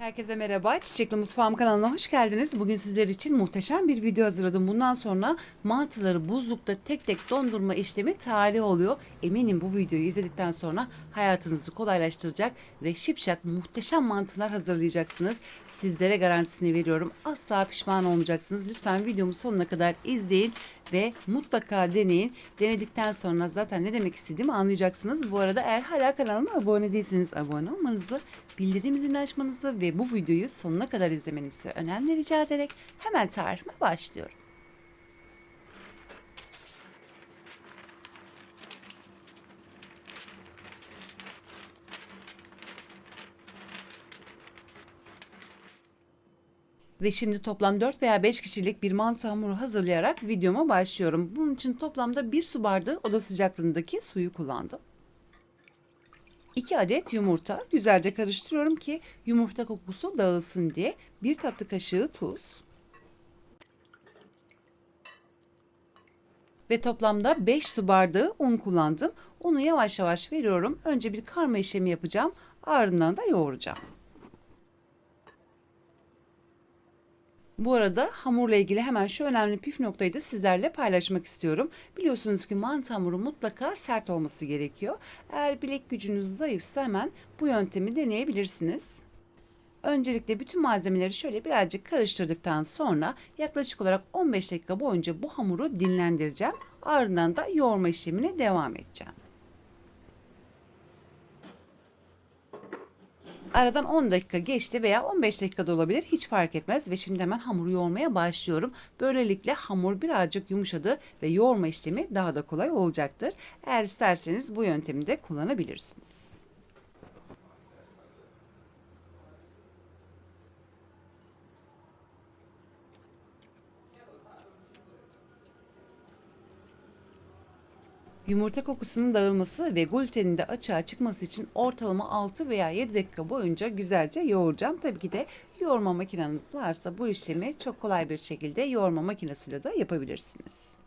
Herkese merhaba. Çiçekli Mutfağım kanalına hoş geldiniz. Bugün sizler için muhteşem bir video hazırladım. Bundan sonra mantıları buzlukta tek tek dondurma işlemi tarih oluyor. Eminim bu videoyu izledikten sonra hayatınızı kolaylaştıracak ve şipşak muhteşem mantılar hazırlayacaksınız. Sizlere garantisini veriyorum. Asla pişman olmayacaksınız. Lütfen videomu sonuna kadar izleyin ve mutlaka deneyin. Denedikten sonra zaten ne demek istediğimi anlayacaksınız. Bu arada eğer hala kanalıma abone değilseniz abone olmanızı, bildirim açmanızı ve bu videoyu sonuna kadar izlemenizi önemli rica ederek hemen tarifime başlıyorum. Ve şimdi toplam 4 veya 5 kişilik bir mantı hamuru hazırlayarak videoma başlıyorum. Bunun için toplamda 1 su bardağı oda sıcaklığındaki suyu kullandım. 2 adet yumurta güzelce karıştırıyorum ki yumurta kokusu dağılsın diye. 1 tatlı kaşığı tuz. Ve toplamda 5 su bardağı un kullandım. Unu yavaş yavaş veriyorum. Önce bir karma işlemi yapacağım. Ardından da yoğuracağım. Bu arada hamurla ilgili hemen şu önemli püf noktayı da sizlerle paylaşmak istiyorum. Biliyorsunuz ki mantı hamuru mutlaka sert olması gerekiyor. Eğer bilek gücünüz zayıfsa hemen bu yöntemi deneyebilirsiniz. Öncelikle bütün malzemeleri şöyle birazcık karıştırdıktan sonra yaklaşık olarak 15 dakika boyunca bu hamuru dinlendireceğim. Ardından da yoğurma işlemine devam edeceğim. Aradan 10 dakika geçti veya 15 dakika da olabilir hiç fark etmez ve şimdi hemen hamuru yoğurmaya başlıyorum. Böylelikle hamur birazcık yumuşadı ve yoğurma işlemi daha da kolay olacaktır. Eğer isterseniz bu yöntemi de kullanabilirsiniz. Yumurta kokusunun dağılması ve glutenin de açığa çıkması için ortalama 6 veya 7 dakika boyunca güzelce yoğuracağım. Tabii ki de yoğurma makineniz varsa bu işlemi çok kolay bir şekilde yoğurma makinesiyle de yapabilirsiniz.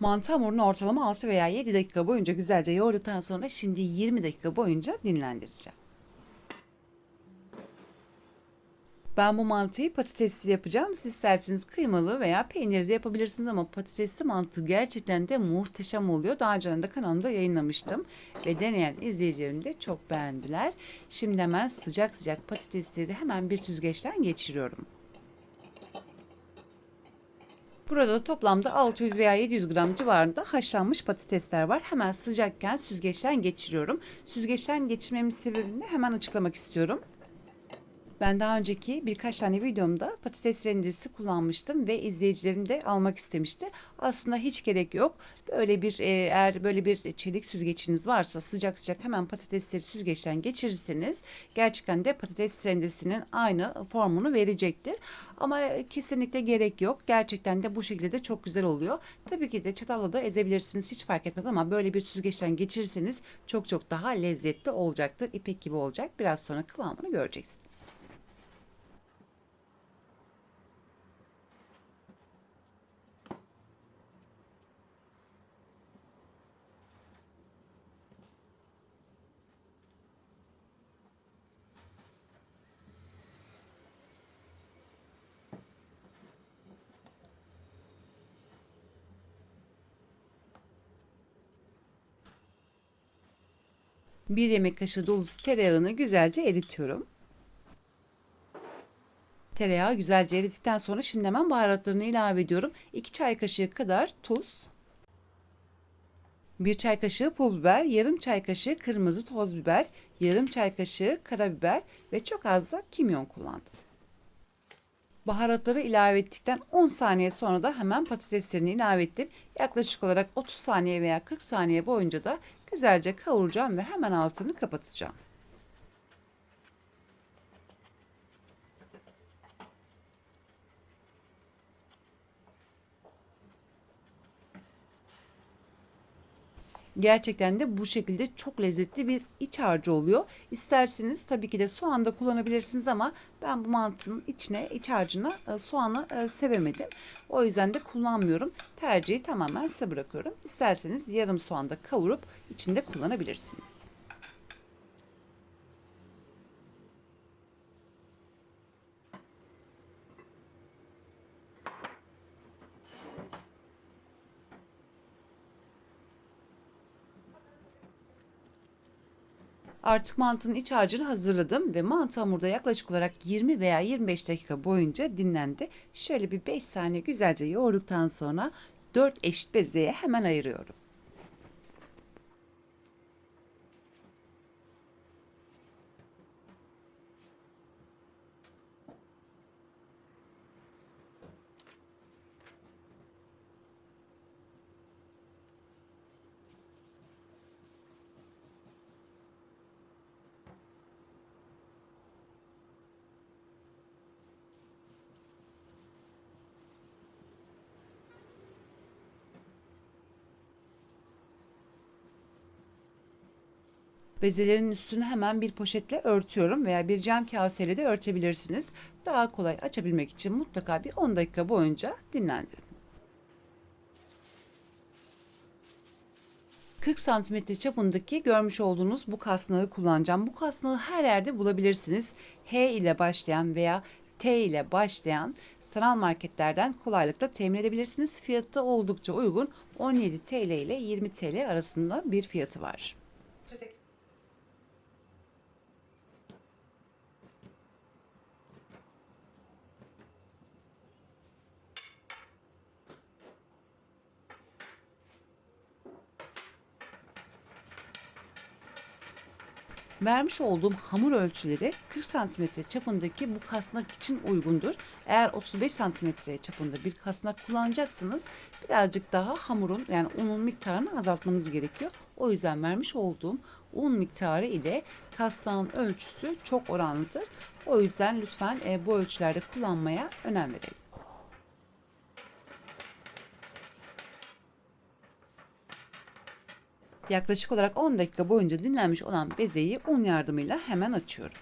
Mantı hamurunu ortalama 6 veya 7 dakika boyunca güzelce yoğurduktan sonra şimdi 20 dakika boyunca dinlendireceğim. Ben bu mantıyı patatesli yapacağım. Siz isterseniz kıymalı veya peynirli de yapabilirsiniz ama patatesli mantı gerçekten de muhteşem oluyor. Daha önce de kanalımda yayınlamıştım ve deneyen izleyicilerim de çok beğendiler. Şimdi hemen sıcak sıcak patatesleri hemen bir süzgeçten geçiriyorum. Burada da toplamda 600 veya 700 gram civarında haşlanmış patatesler var. Hemen sıcakken süzgeçten geçiriyorum. Süzgeçten geçirmemin sebebini hemen açıklamak istiyorum. Ben daha önceki birkaç tane videomda patates rendesi kullanmıştım ve izleyicilerim de almak istemişti. Aslında hiç gerek yok. Böyle bir e, eğer böyle bir çelik süzgeçiniz varsa sıcak sıcak hemen patatesleri süzgeçten geçirirseniz gerçekten de patates rendesinin aynı formunu verecektir. Ama kesinlikle gerek yok. Gerçekten de bu şekilde de çok güzel oluyor. Tabii ki de çatalla da ezebilirsiniz. Hiç fark etmez ama böyle bir süzgeçten geçirirseniz çok çok daha lezzetli olacaktır. İpek gibi olacak. Biraz sonra kıvamını göreceksiniz. Bir yemek kaşığı dolusu tereyağını güzelce eritiyorum. Tereyağı güzelce eridikten sonra şimdi hemen baharatlarını ilave ediyorum. 2 çay kaşığı kadar tuz. 1 çay kaşığı pul biber, yarım çay kaşığı kırmızı toz biber, yarım çay kaşığı karabiber ve çok az da kimyon kullandım. Baharatları ilave ettikten 10 saniye sonra da hemen patateslerini ilave ettim. Yaklaşık olarak 30 saniye veya 40 saniye boyunca da güzelce kavuracağım ve hemen altını kapatacağım. Gerçekten de bu şekilde çok lezzetli bir iç harcı oluyor. İsterseniz tabii ki de soğan da kullanabilirsiniz ama ben bu mantının içine, iç harcına e, soğanı e, sevemedim. O yüzden de kullanmıyorum. Tercihi tamamen size bırakıyorum. İsterseniz yarım soğan da kavurup içinde kullanabilirsiniz. Artık mantının iç harcını hazırladım ve mantı hamurda yaklaşık olarak 20 veya 25 dakika boyunca dinlendi. Şöyle bir 5 saniye güzelce yoğurduktan sonra 4 eşit bezeye hemen ayırıyorum. Bezelerin üstünü hemen bir poşetle örtüyorum veya bir cam kaseyle de örtebilirsiniz. Daha kolay açabilmek için mutlaka bir 10 dakika boyunca dinlendirin. 40 santimetre çapındaki görmüş olduğunuz bu kasnağı kullanacağım. Bu kasnağı her yerde bulabilirsiniz. H ile başlayan veya T ile başlayan sanal marketlerden kolaylıkla temin edebilirsiniz. Fiyatı oldukça uygun. 17 TL ile 20 TL arasında bir fiyatı var. Vermiş olduğum hamur ölçüleri 40 santimetre çapındaki bu kasnak için uygundur. Eğer 35 santimetre çapında bir kasnak kullanacaksınız birazcık daha hamurun yani unun miktarını azaltmanız gerekiyor. O yüzden vermiş olduğum un miktarı ile kasnağın ölçüsü çok oranlıdır. O yüzden lütfen e, bu ölçülerde kullanmaya önem verelim. Yaklaşık olarak 10 dakika boyunca dinlenmiş olan bezeyi un yardımıyla hemen açıyorum.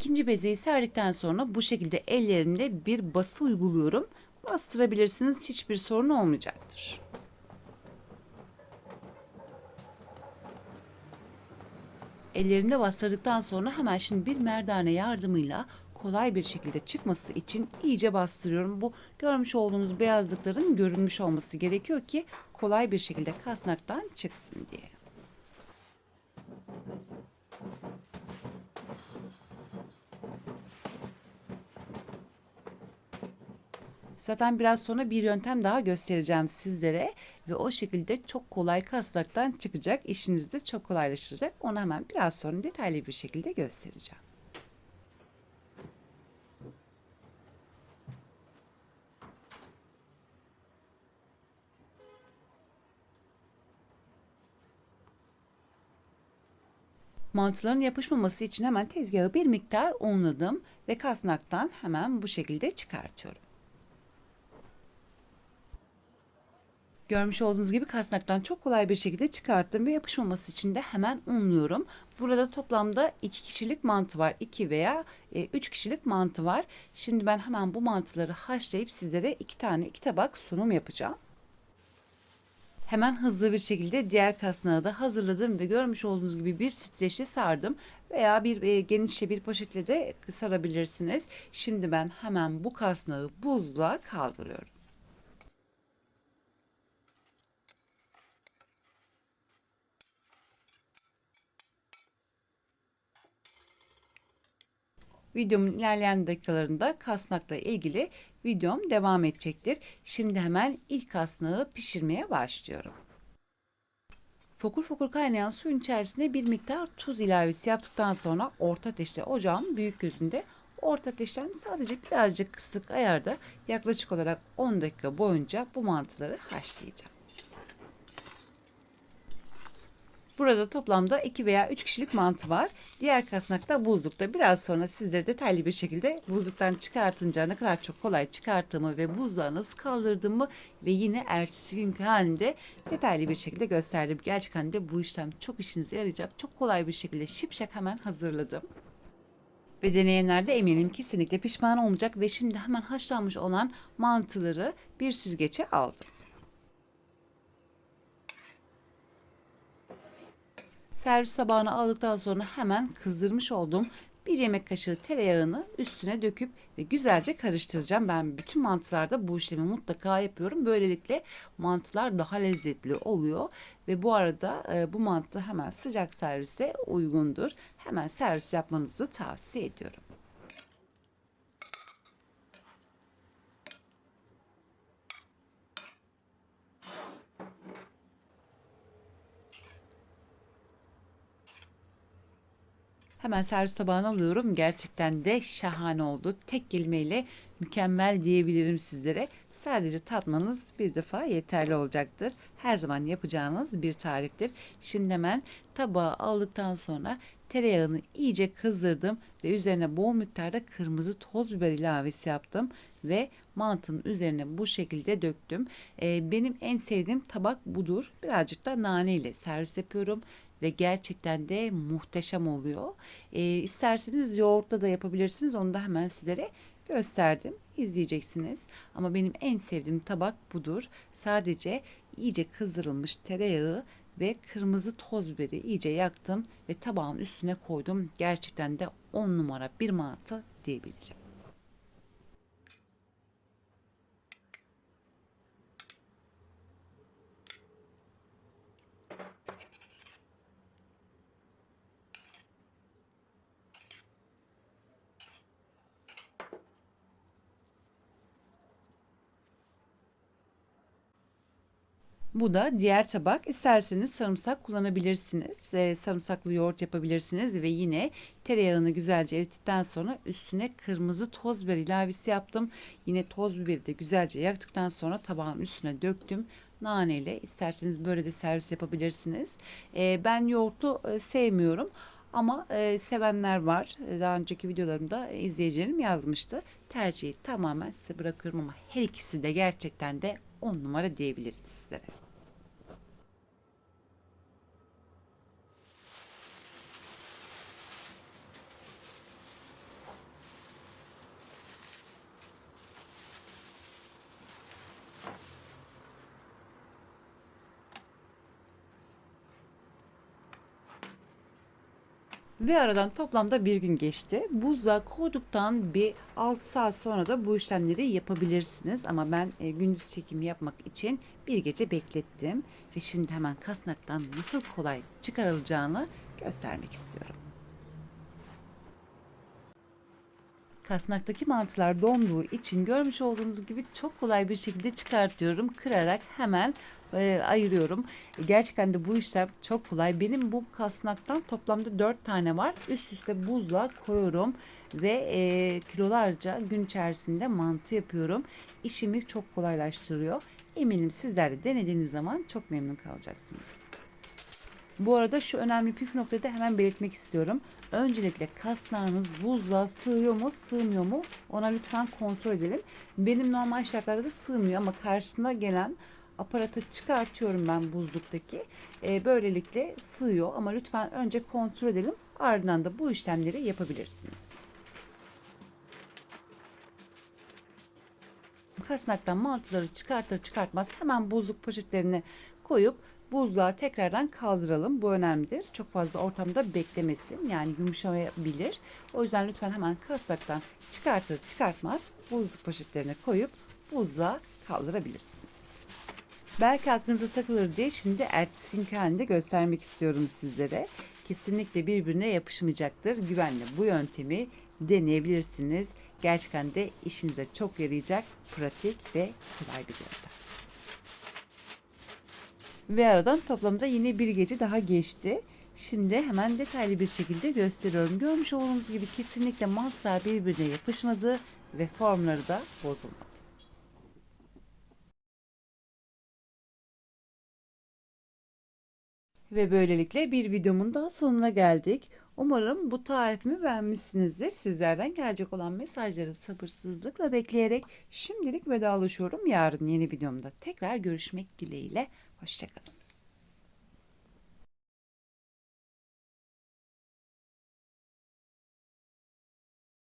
İkinci bezeyi serdikten sonra bu şekilde ellerimle bir bası uyguluyorum. Bastırabilirsiniz hiçbir sorun olmayacaktır. Ellerimde bastırdıktan sonra hemen şimdi bir merdane yardımıyla kolay bir şekilde çıkması için iyice bastırıyorum. Bu görmüş olduğunuz beyazlıkların görünmüş olması gerekiyor ki kolay bir şekilde kasnaktan çıksın diye. Zaten biraz sonra bir yöntem daha göstereceğim sizlere ve o şekilde çok kolay kasnaktan çıkacak. İşiniz de çok kolaylaşacak. Onu hemen biraz sonra detaylı bir şekilde göstereceğim. Mantıların yapışmaması için hemen tezgahı bir miktar unladım ve kasnaktan hemen bu şekilde çıkartıyorum. Görmüş olduğunuz gibi kasnaktan çok kolay bir şekilde çıkarttım ve yapışmaması için de hemen unluyorum. Burada toplamda 2 kişilik mantı var. 2 veya 3 e, kişilik mantı var. Şimdi ben hemen bu mantıları haşlayıp sizlere 2 tane 2 tabak sunum yapacağım. Hemen hızlı bir şekilde diğer kasnağı da hazırladım ve görmüş olduğunuz gibi bir streçle sardım veya bir e, genişçe bir poşetle de sarabilirsiniz. Şimdi ben hemen bu kasnağı buzluğa kaldırıyorum. Videomun ilerleyen dakikalarında kasnakla ilgili videom devam edecektir. Şimdi hemen ilk kasnağı pişirmeye başlıyorum. Fokur fokur kaynayan suyun içerisine bir miktar tuz ilavesi yaptıktan sonra orta ateşte ocağın büyük gözünde orta ateşten sadece birazcık kısık ayarda yaklaşık olarak 10 dakika boyunca bu mantıları haşlayacağım. Burada toplamda 2 veya 3 kişilik mantı var. Diğer kasnakta buzlukta. Biraz sonra sizlere detaylı bir şekilde buzluktan çıkartınca ne kadar çok kolay çıkarttığımı ve buzluğa nasıl kaldırdığımı ve yine ertesi günkü halinde detaylı bir şekilde gösterdim. Gerçekten de bu işlem çok işinize yarayacak. Çok kolay bir şekilde şipşak hemen hazırladım. Ve deneyenler de eminim kesinlikle pişman olmayacak ve şimdi hemen haşlanmış olan mantıları bir süzgece aldım. Servis tabağına aldıktan sonra hemen kızdırmış olduğum bir yemek kaşığı tereyağını üstüne döküp ve güzelce karıştıracağım. Ben bütün mantılarda bu işlemi mutlaka yapıyorum. Böylelikle mantılar daha lezzetli oluyor ve bu arada e, bu mantı hemen sıcak servise uygundur. Hemen servis yapmanızı tavsiye ediyorum. Hemen servis tabağına alıyorum. Gerçekten de şahane oldu. Tek kelimeyle mükemmel diyebilirim sizlere. Sadece tatmanız bir defa yeterli olacaktır. Her zaman yapacağınız bir tariftir. Şimdi hemen tabağa aldıktan sonra tereyağını iyice kızdırdım ve üzerine bol miktarda kırmızı toz biber ilavesi yaptım ve mantının üzerine bu şekilde döktüm. Ee, benim en sevdiğim tabak budur. Birazcık da nane ile servis yapıyorum ve gerçekten de muhteşem oluyor. E, isterseniz yoğurtla da yapabilirsiniz. Onu da hemen sizlere gösterdim. İzleyeceksiniz. Ama benim en sevdiğim tabak budur. Sadece iyice kızdırılmış tereyağı ve kırmızı toz biberi iyice yaktım ve tabağın üstüne koydum. Gerçekten de 10 numara bir mantı diyebilirim. Bu da diğer tabak. İsterseniz sarımsak kullanabilirsiniz. E, sarımsaklı yoğurt yapabilirsiniz ve yine tereyağını güzelce erittikten sonra üstüne kırmızı toz biber ilavesi yaptım. Yine toz biberi de güzelce yaktıktan sonra tabağın üstüne döktüm. Nane ile isterseniz böyle de servis yapabilirsiniz. E, ben yoğurtlu e, sevmiyorum. Ama e, sevenler var. E, daha önceki videolarımda izleyicilerim yazmıştı. Tercihi tamamen size bırakıyorum ama her ikisi de gerçekten de on numara diyebilirim sizlere. Ve aradan toplamda bir gün geçti. Buzluğa koyduktan bir 6 saat sonra da bu işlemleri yapabilirsiniz. Ama ben e, gündüz çekimi yapmak için bir gece beklettim. Ve şimdi hemen kasnaktan nasıl kolay çıkarılacağını göstermek istiyorum. Kasnaktaki mantılar donduğu için görmüş olduğunuz gibi çok kolay bir şekilde çıkartıyorum. Kırarak hemen e, ayırıyorum. E, gerçekten de bu işlem çok kolay. Benim bu kasnaktan toplamda 4 tane var. Üst üste buzluğa koyuyorum ve e, kilolarca gün içerisinde mantı yapıyorum. İşimi çok kolaylaştırıyor. Eminim sizler de denediğiniz zaman çok memnun kalacaksınız. Bu arada şu önemli püf noktayı da hemen belirtmek istiyorum. Öncelikle kasnağınız buzluğa sığıyor mu sığmıyor mu ona lütfen kontrol edelim. Benim normal şartlarda da sığmıyor ama karşısına gelen aparatı çıkartıyorum ben buzluktaki. E, böylelikle sığıyor ama lütfen önce kontrol edelim. Ardından da bu işlemleri yapabilirsiniz. kasnaktan mantıları çıkartır çıkartmaz hemen buzluk poşetlerine koyup buzluğa tekrardan kaldıralım. Bu önemlidir. Çok fazla ortamda beklemesin. Yani yumuşamayabilir. O yüzden lütfen hemen kasnaktan çıkartır çıkartmaz buzluk poşetlerine koyup buzluğa kaldırabilirsiniz. Belki aklınıza takılır diye şimdi ertesi günkü halinde göstermek istiyorum sizlere. Kesinlikle birbirine yapışmayacaktır. Güvenle bu yöntemi deneyebilirsiniz. Gerçekten de işinize çok yarayacak pratik ve kolay bir yöntem. Ve aradan toplamda yine bir gece daha geçti. Şimdi hemen detaylı bir şekilde gösteriyorum. Görmüş olduğunuz gibi kesinlikle mantılar birbirine yapışmadı ve formları da bozulmadı. Ve böylelikle bir videomun daha sonuna geldik. Umarım bu tarifimi beğenmişsinizdir. Sizlerden gelecek olan mesajları sabırsızlıkla bekleyerek şimdilik vedalaşıyorum. Yarın yeni videomda tekrar görüşmek dileğiyle. Hoşçakalın.